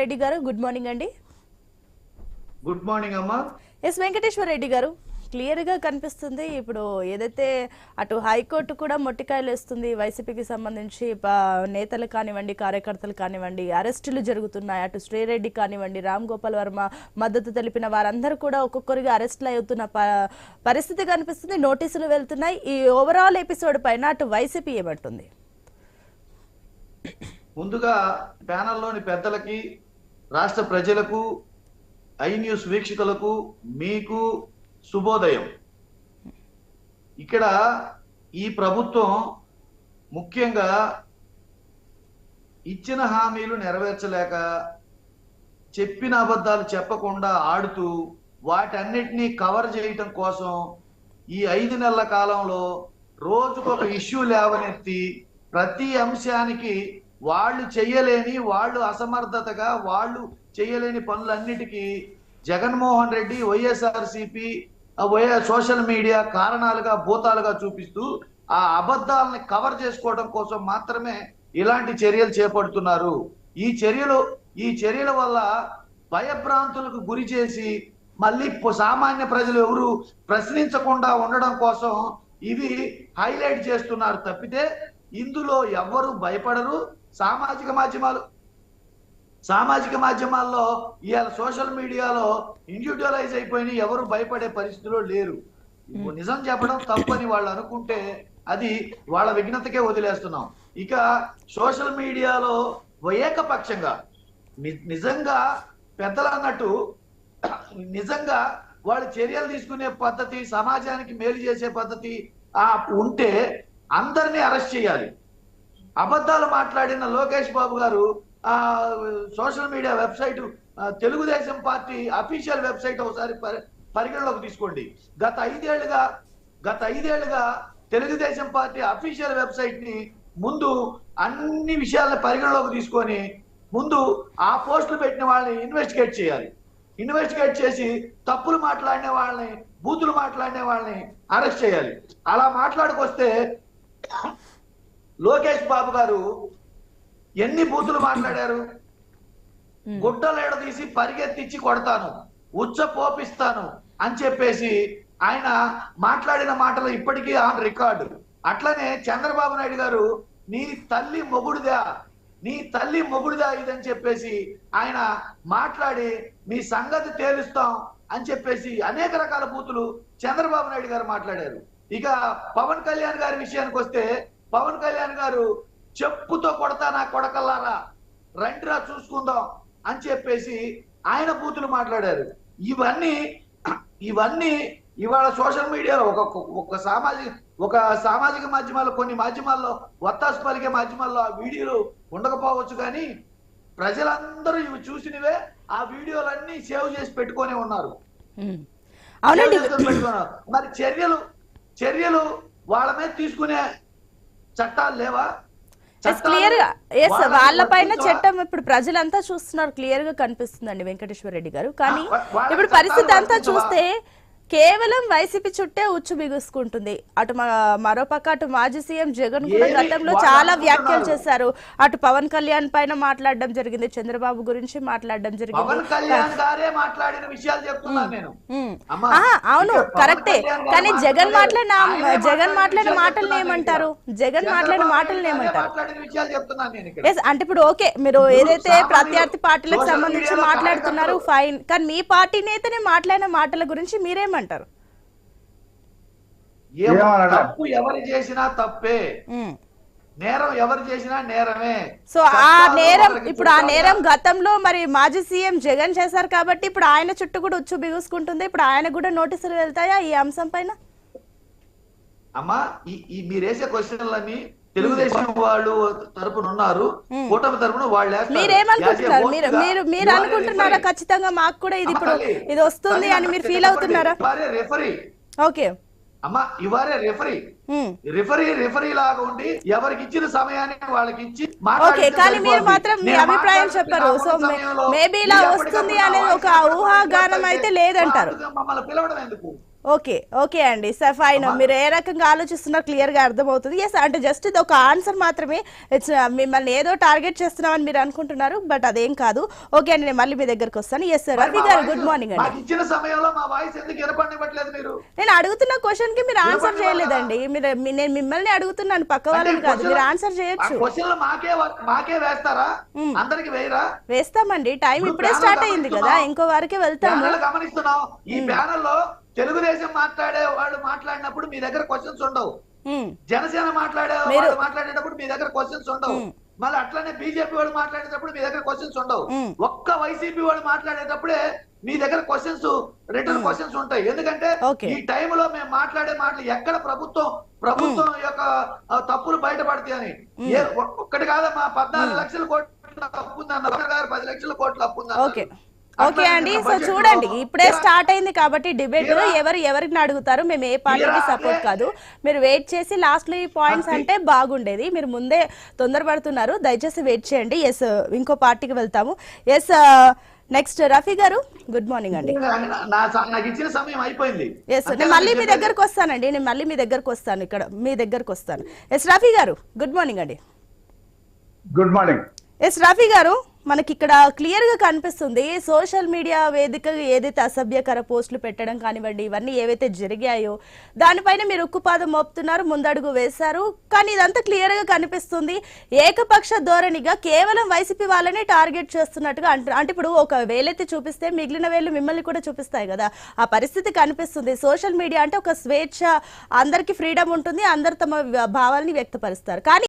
రెడ్డి గారు good morning అండి. Good morning అమ్మా. ఎస్ వెంకటేశ్వర రెడ్డి గారు క్లియర్గా కనిపిస్తుంది. ఇప్పుడు ఏదైతే అటు హైకోర్టు కూడా మొట్టికాయలు వేస్తుంది వైసీపీకి సంబంధించి నేతలు కానివ్వండి కార్యకర్తలు కానివ్వండి అరెస్టులు జరుగుతున్నాయి. అటు శ్రీరెడ్డి కానివ్వండి రామ్ గోపాల్ వర్మ మద్దతు తెలిపిన వారందరూ కూడా ఒక్కొక్కరిగా అరెస్టులు అవుతున్న పరిస్థితి కనిపిస్తుంది. నోటీసులు వెళ్తున్నాయి. ఈ ఓవరాల్ ఎపిసోడ్ పైన అటు వైసీపీ ఏమంటుంది? ముందుగా ప్యానల్లోని పెద్దలకి రాష్ట్ర ప్రజలకు ఐ న్యూస్ వీక్షకులకు మీకు శుభోదయం. ఇక్కడ ఈ ప్రభుత్వం ముఖ్యంగా ఇచ్చిన హామీలు నెరవేర్చలేక చెప్పిన అబద్ధాలు చెప్పకుండా ఆడుతూ వాటన్నిటినీ కవర్ చేయటం కోసం ఈ ఐదు నెలల కాలంలో రోజుకొక ఇష్యూ లేవనెత్తి ప్రతి అంశానికి వాళ్ళు చెయ్యలేని వాళ్ళు అసమర్థతగా వాళ్ళు చేయలేని పనులన్నిటికీ Jaganmohan Reddy YSRCP YS social media కారణాలుగా భూతాలుగా చూపిస్తూ ఆ అబద్ధాలని కవర్ చేసుకోవడం కోసం మాత్రమే ఇలాంటి చర్యలు చేపడుతున్నారు. ఈ చర్యలు ఈ చర్యల వల్ల భయభ్రాంతులకు గురి చేసి మళ్ళీ సామాన్య ప్రజలు ఎవరు ప్రశ్నించకుండా ఉండడం కోసం ఇవి హైలైట్ చేస్తున్నారు తప్పితే ఇందులో ఎవ్వరు భయపడరు సామాజిక మాధ్యమాలు. సామాజిక మాధ్యమాల్లో ఇవాళ సోషల్ మీడియాలో ఇండివిజువలైజ్ అయిపోయిన ఎవరు భయపడే పరిస్థితిలో లేరు. నిజం చెప్పడం తప్పని వాళ్ళు అనుకుంటే అది వాళ్ళ విఘ్నతకే వదిలేస్తున్నాం. ఇక సోషల్ మీడియాలో ఏకపక్షంగా నిజంగా పెద్దలు అన్నట్టు నిజంగా వాళ్ళు చర్యలు తీసుకునే పద్ధతి సమాజానికి మేలు చేసే పద్ధతి ఆ ఉంటే అందరినీ అరెస్ట్ చేయాలి. అబద్ధాలు మాట్లాడిన లోకేష్ బాబు గారు ఆ social media website Telugu Desam party official website ఒకసారి పరి- పరిగణలోకి తీసుకోండి. గత ఐదేళ్ళుగా గత ఐదేళ్ళుగా తెలుగుదేశం పార్టీ అఫీషియల్ వెబ్సైట్ని ముందు అన్ని విషయాలను పరిగణలోకి తీసుకొని ముందు ఆ పోస్టులు పెట్టిన వాళ్ళని ఇన్వెస్టిగేట్ చేయాలి. ఇన్వెస్టిగేట్ చేసి తప్పులు మాట్లాడిన వాళ్ళని బూతులు మాట్లాడిన వాళ్ళని అరెస్ట్ చేయాలి. అలా మాట్లాడుకొస్తే లోకేష్ బాబు గారు ఎన్ని బూతులు మాట్లాడారు? గుడ్డలేడ తీసి పరిగెత్తిచ్చి కొడతాను. ఉచ్చ పోపిస్తాను అని చెప్పేసి ఆయన మాట్లాడిన మాటలు ఇప్పటికీ ఆన్ రికార్డు. అట్లనే చంద్రబాబు నాయుడు గారు నీ తల్లి మొగుడుదా? నీ తల్లి మొగుడుదా ఇదని చెప్పేసి ఆయన మాట్లాడి మీ సంగతి తేలుస్తాం అని చెప్పేసి అనేక రకాల బూతులు చంద్రబాబు నాయుడు గారు మాట్లాడారు. ఇక పవన్ కళ్యాణ్ గారి విషయానికి వస్తే పవన్ కళ్యాణ్ గారు చెప్పుతో కొడతా నా కొడకల్లారా రండిరా చూసుకుందాం అని చెప్పేసి ఆయన బూతులు మాట్లాడారు. ఇవన్నీ ఇవన్నీ ఇవాళ సోషల్ మీడియాలో ఒక ఒక సామాజిక ఒక సామాజిక మాధ్యమాల్లో కొన్ని మాధ్యమాల్లో వత్తాసు పలికే మాధ్యమాల్లో ఆ వీడియోలు ఉండకపోవచ్చు కానీ ప్రజలందరూ ఇవి చూసినవే ఆ వీడియోలన్నీ సేవ్ చేసి పెట్టుకొని ఉన్నారు. మరి చర్యలు చర్యలు వాళ్ళ మీద తీసుకునే చట్టాలు లేవా? క్లియర్గా. ఎస్ వాళ్ళని వాళ్ళ పైన వర్తించవా? చట్టం ఇప్పుడు ప్రజలంతా చూస్తున్నారు. క్లియర్గా కనిపిస్తుందండి వెంకటేశ్వర రెడ్డి గారు. కానీ ఇప్పుడు పరిస్థితి అంతా? చూస్తే కేవలం వైసీపీ చుట్టే ఉచ్చు బిగుసుకుంటుంది. అటు మరోపక్క అటు మాజీ సీఎం జగన్ కూడా గతంలో చాలా వ్యాఖ్యలు? చేశారు. అటు పవన్ కళ్యాణ్ పైన మాట్లాడడం జరిగింది చంద్రబాబు గురించి మాట్లాడడం జరిగింది. అవును కరెక్టే. కానీ జగన్ మాట్లాడిన జగన్ మాట్లాడిన చెప్తున్నాను ఏమంటారు. జగన్ మాట్లాడిన గారే ఏమంటారు? అంటే ఇప్పుడు ఓకే మీరు ఏదైతే ప్రత్యర్థి పార్టీలకు సంబంధించి మాట్లాడుతున్నారు ఫైన్. కానీ మీ పార్టీ నేతనే మాట్లాడిన మాటల గురించి మీరేమంటారు ఏమో, ఏమనడా? తప్పు ఎవరు చేసినా తప్పే. నేరం ఎవరు చేసినా నేరమే. సో ఆ నేరం ఇప్పుడు ఆ నేరం గతంలో మరి మాజీ సీఎం జగన్ చేశారు కాబట్టి ఇప్పుడు ఆయన చుట్టూ కూడా ఉచ్చు బిగుసుకుంటుంది. ఇప్పుడు ఆయన కూడా నోటీసులు వెళ్తాయా ఈ అంశం పైన? అమ్మా ఈ ఈ మీరు వేసే క్వశ్చన్లన్నీ తెలుగుదేశం వాళ్ళు తరపున ఉన్నారు కూటమి తరపున వాళ్ళు. మీరేమనుకుంటున్నారు మీరు మీరు మీరు అనుకుంటున్నారా. ఖచ్చితంగా మాకు కూడా ఇది ఇప్పుడు ఇది వస్తుంది అని మీరు ఫీల్. అవుతున్నారా referee. ఓకే అమ్మా ఇవారే రెఫరీ. రిఫరీ రిఫరీ లాగా ఉండి ఎవరికి ఇచ్చిన సమయాన్ని వాళ్ళకి ఇచ్చి ఓకే కానీ మీరు. మాత్రం మీ అభిప్రాయం చెప్పరు సో మేబీ ఇలా వస్తుంది అనేది ఒక ఊహాగానం అయితే లేదంటారు మమ్మల్ని పిలవడం ఎందుకు ఓకే ఓకే అండి. Sir fine. మీరు ఏ రకంగా ఆలోచిస్తున్నారు క్లియర్గా అర్థమవుతుంది. ఎస్ అంటే జస్ట్ ఇది ఒక ఆన్సర్ మాత్రమే ఇట్స్ మిమ్మల్ని ఏదో టార్గెట్ చేస్తున్నామని మీరు అనుకుంటున్నారు బట్ అదేం కాదు. ఓకే అండి నేను మళ్ళీ మీ దగ్గరకు వస్తాను. ఎస్ సార్ రవి గారు గుడ్ మార్నింగ్ అండి. మాకు ఇచ్చిన సమయంలో మా వాయిస్ ఎందుకు వినపడివ్వట్లేదు మీరు? నేను అడుగుతున్న క్వశ్చన్కి మీరు ఆన్సర్ చేయలేదండి. మీరు నేను మిమ్మల్ని అడుగుతున్నాను పక్క వాళ్ళని కాదు. మీరు ఆన్సర్ చేయొచ్చు. క్వశ్చన్లు మాకే వ- మాకే వేస్తారా? అందరికి వేయరా? వేస్తామండి. టైం ఇప్పుడు స్టార్ట్ అయింది కదా. ఇంకో వారికి వెళ్తాము గమనిస్తున్నాం. ఈ లో తెలుగుదేశం మాట్లాడే వాళ్ళు మాట్లాడినప్పుడు మీ దగ్గర క్వశ్చన్స్ ఉండవు. జనసేన మాట్లాడే వాళ్ళు మాట్లాడేటప్పుడు మీ దగ్గర క్వశ్చన్స్ ఉండవు. మళ్ళీ అట్లనే బీజేపీ వాళ్ళు మాట్లాడేటప్పుడు మీ దగ్గర క్వశ్చన్స్ ఉండవు. మ్. ఒక్క వైసీపీ వాళ్ళు మాట్లాడేటప్పుడే మీ దగ్గర క్వశ్చన్స్ రిటర్న్ క్వశ్చన్స్ ఉంటాయి. ఎందుకంటే. ఈ టైంలో మేము మాట్లాడే మాటలు ఎక్కడ ప్రభుత్వం ప్రభుత్వం యొక్క తప్పులు బయటపడతాయని. ఒక్కటి కాదమ్మా పద్నాలుగు లక్షల కోట్ల అప్పు ఉందన్న ఒకటి కాదు పది లక్షల కోట్ల ఉందన్నారు. ఓకే అండి సో చూడండి ఇప్పుడే స్టార్ట్ అయింది కాబట్టి డిబేట్ ఎవరు ఎవరిని అడుగుతారు మేము ఏ పార్టీకి సపోర్ట్ కాదు. మీరు వెయిట్ చేసి లాస్ట్లో ఈ పాయింట్స్ అంటే బాగుండేది. మీరు ముందే తొందరపడుతున్నారు. దయచేసి వెయిట్ చేయండి. ఎస్ ఇంకో పార్టీకి వెళ్తాము. ఎస్ నెక్స్ట్ రఫీ గారు గుడ్ మార్నింగ్ అండి. నా- నా స- నాకు ఇచ్చిన సమయం అయిపోయింది. ఎస్ నేను మళ్ళీ మీ దగ్గరకు వస్తానండి. నేను మళ్ళీ మీ దగ్గరకు వస్తాను ఇక్కడ మీ దగ్గరకు వస్తాను. S Rafi garu good morning అండి. Good morning S Rafi garu. మనకి ఇక్కడ క్లియర్గా కనిపిస్తుంది సోషల్ మీడియా వేదిక ఏదైతే అసభ్యకర పోస్టులు పెట్టడం కానివ్వండి ఇవన్నీ ఏవైతే జరిగాయో దానిపైన మీరు ఉక్కుపాదం మోపుతున్నారు ముందడుగు వేశారు. కానీ ఇదంతా క్లియర్గా కనిపిస్తుంది. ఏకపక్ష ధోరణిగా కేవలం వైసీపీ వాళ్ళని టార్గెట్ చేస్తున్నట్టుగా అంటారు అంటే ఇప్పుడు ఒక వేలైతే చూపిస్తే మిగిలిన వేలు మిమ్మల్ని కూడా చూపిస్తాయి కదా. ఆ పరిస్థితి కనిపిస్తుంది. సోషల్ మీడియా అంటే ఒక స్వేచ్ఛ అందరికి ఫ్రీడమ్ ఉంటుంది అందరు తమ భావాలని వ్యక్తపరుస్తారు. కానీ